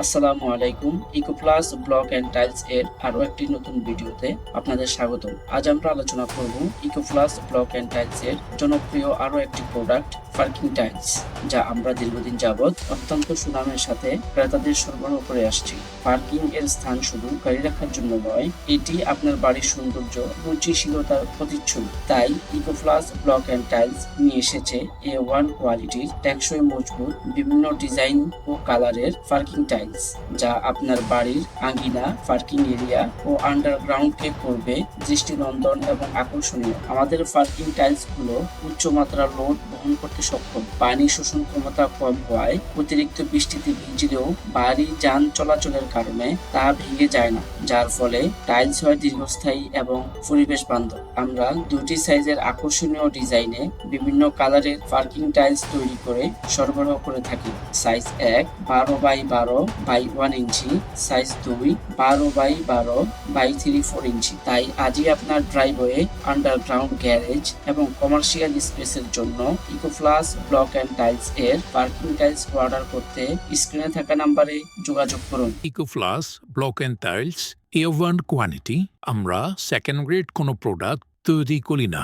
আসসালামু আলাইকুম। ইকোপ্লাস block and tiles এর আরও একটি নতুন ভিডিওতে আপনাদের স্বাগত আজ আমরা আলোচনা করব ইকোপ্লাস ব্লক অ্যান্ড টাইলস এর জনপ্রিয় আরও একটি প্রোডাক্ট পার্কিং টাইলস, যা আমরা দীর্ঘদিন যাবৎ অত্যন্ত সুনামের সাথে ক্রেতাদের সরবরাহ করে আসছি। পার্কিং এর স্থান শুধু গাড়ি রাখার জন্য নয়, এটি আপনার বাড়ির সৌন্দর্য রুচিশীলতার প্রতিচ্ছবি। তাই ইকোপ্লাস ব্লক অ্যান্ড টাইলস নিয়ে এসেছে এ ওয়ান কোয়ালিটির টেকসই মজবুত বিভিন্ন ডিজাইন ও কালারের পার্কিং টাইলস। যা আপনার বাড়ির আঙ্গিনা পার্কিং এরিয়া ও আন্ডারগ্রাউন্ডকে করবে দৃষ্টিনন্দন এবং আকর্ষণীয়। আমাদের পার্কিং টাইলসগুলো উচ্চমাত্রার লোড বহন করতে সক্ষম। পানি শোষণ ক্ষমতা কম হওয়ায় অতিরিক্ত বৃষ্টিতে ভিজলেও বাড়ি যান চলাচলের কারণে তা ভেঙে যায় না, যার ফলে টাইলস হয় দীর্ঘস্থায়ী এবং পরিবেশ বান্ধব। আমরা দুটি সাইজের আকর্ষণীয় ডিজাইনে বিভিন্ন কালারের পার্কিং টাইলস তৈরি করে সরবরাহ করে থাকি। সাইজ এক, বারো বাই বারো বাই ওয়ান ইঞ্চি সাইজ দুই, বারো বাই বারো, বাই থ্রি ফোর ইঞ্চি। তাই আজই আপনার ড্রাইভওয়ে আন্ডারগ্রাউন্ড গ্যারেজ এবং কমার্শিয়াল স্পেসের জন্য ইকোফ্লাস ব্লক অ্যান্ড টাইলস এর পার্কিং টাইলস অর্ডার করতে স্ক্রিনে থাকা নাম্বারে যোগাযোগ করুন। ইকোফ্লাস block and tiles A one quality আমরা সেকেন্ড গ্রেড কোনো প্রোডাক্ট তৈরি করি না।